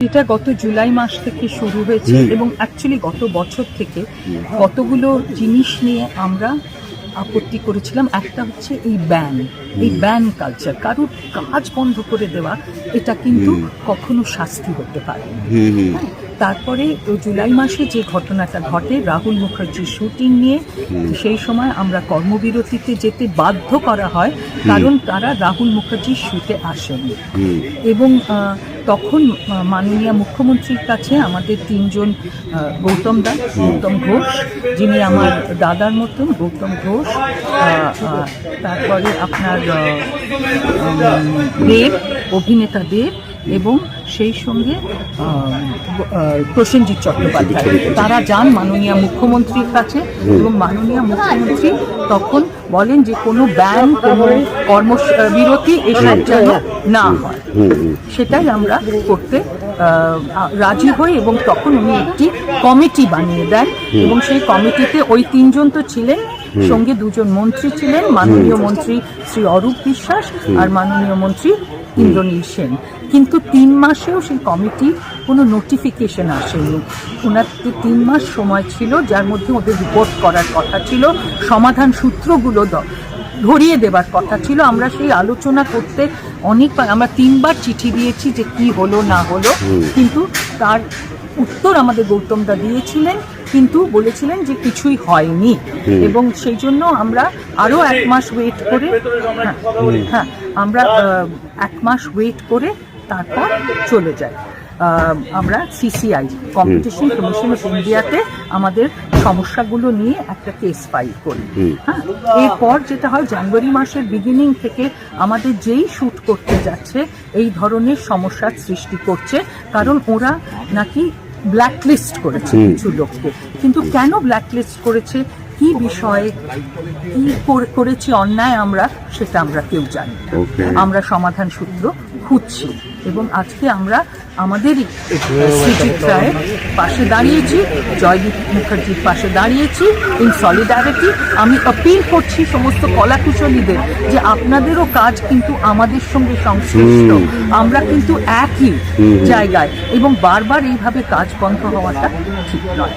এটা গত জুলাই মাস থেকে শুরু হয়েছে এবং অ্যাকচুয়ালি গত বছর থেকে কতগুলো জিনিস নিয়ে আমরা আপত্তি করেছিলাম। একটা হচ্ছে এই ব্যান এই ব্যান কালচার কারোর কাজ বন্ধ করে দেওয়া এটা কিন্তু কখনো শাস্তি হতে পারে তারপরে জুলাই মাসে যে ঘটনাটা ঘটে রাহুল মুখার্জির শুটিং নিয়ে সেই সময় আমরা কর্মবিরতিতে যেতে বাধ্য করা হয় কারণ তারা রাহুল মুখার্জির শুটে আসেনি। এবং তখন মাননীয় মুখ্যমন্ত্রীর কাছে আমাদের তিনজন গৌতম দাস গৌতম ঘোষ যিনি আমার দাদার মতন গৌতম ঘোষ তারপরে আপনার দেব অভিনেতা দেব এবং সেই সঙ্গে প্রসেনজিৎ চট্টোপাধ্যায়। তারা যান মাননীয় মুখ্যমন্ত্রীর কাছে এবং মাননীয় মুখ্যমন্ত্রী তখন বলেন যে কোনো ব্যান কোনো কর্মবিরতি এসব যেন না হয়। সেটাই আমরা করতে রাজি হই এবং তখন উনি একটি কমিটি বানিয়ে দেন এবং সেই কমিটিতে ওই তিনজন তো ছিলেন। সঙ্গে দুজন মন্ত্রী ছিলেন মাননীয় মন্ত্রী শ্রী অরূপ বিশ্বাস আর মাননীয় মন্ত্রী ইন্দ্রনীল সেন। কিন্তু তিন মাসেও সেই কমিটি কোনো নোটিফিকেশন আসেনি। ওনার তো তিন মাস সময় ছিল যার মধ্যে ওদের রিপোর্ট করার কথা ছিল সমাধান সূত্রগুলো ধরিয়ে দেবার কথা ছিল। আমরা সেই আলোচনা করতে অনেকবার আমরা তিনবার চিঠি দিয়েছি যে কি হলো না হলো। কিন্তু তার উত্তর আমাদের গৌতমদা দিয়েছিলেন। কিন্তু বলেছিলেন যে কিছুই হয়নি। এবং সেই জন্য আমরা আরও এক মাস ওয়েট করে হ্যাঁ, হ্যাঁ আমরা এক মাস ওয়েট করে তারপর চলে যাই। আমরা সিসিআই কম্পিটিশন কমিশন অফ ইন্ডিয়াতে আমাদের সমস্যাগুলো নিয়ে একটা কেস ফাইল করি। হ্যাঁ এরপর যেটা হয় জানুয়ারি মাসের বিগিনিং থেকে আমাদের যেই শ্যুট করতে যাচ্ছে এই ধরনের সমস্যার সৃষ্টি করছে। কারণ ওরা নাকি ব্ল্যাকলিস্ট করেছে কিছু লোককে। কিন্তু কেন ব্ল্যাকলিস্ট করেছে? কি বিষয়ে কি করে- করেছি অন্যায় আমরা সেটা আমরা কেউ জানি আমরা সমাধান সূত্র খুঁজছি এবং আজকে আমরা আমাদেরই সুজিত রায়ের পাশে দাঁড়িয়েছি জয়দীপ মুখার্জির পাশে দাঁড়িয়েছি ইন সলিডারিটি আমি অপিল করছি সমস্ত কলাকুশলীদের যে আপনাদেরও কাজ কিন্তু আমাদের সঙ্গে সংশ্লিষ্ট। আমরা কিন্তু একই জায়গায় এবং বারবার এইভাবে কাজ বন্ধ হওয়াটা ঠিক নয়।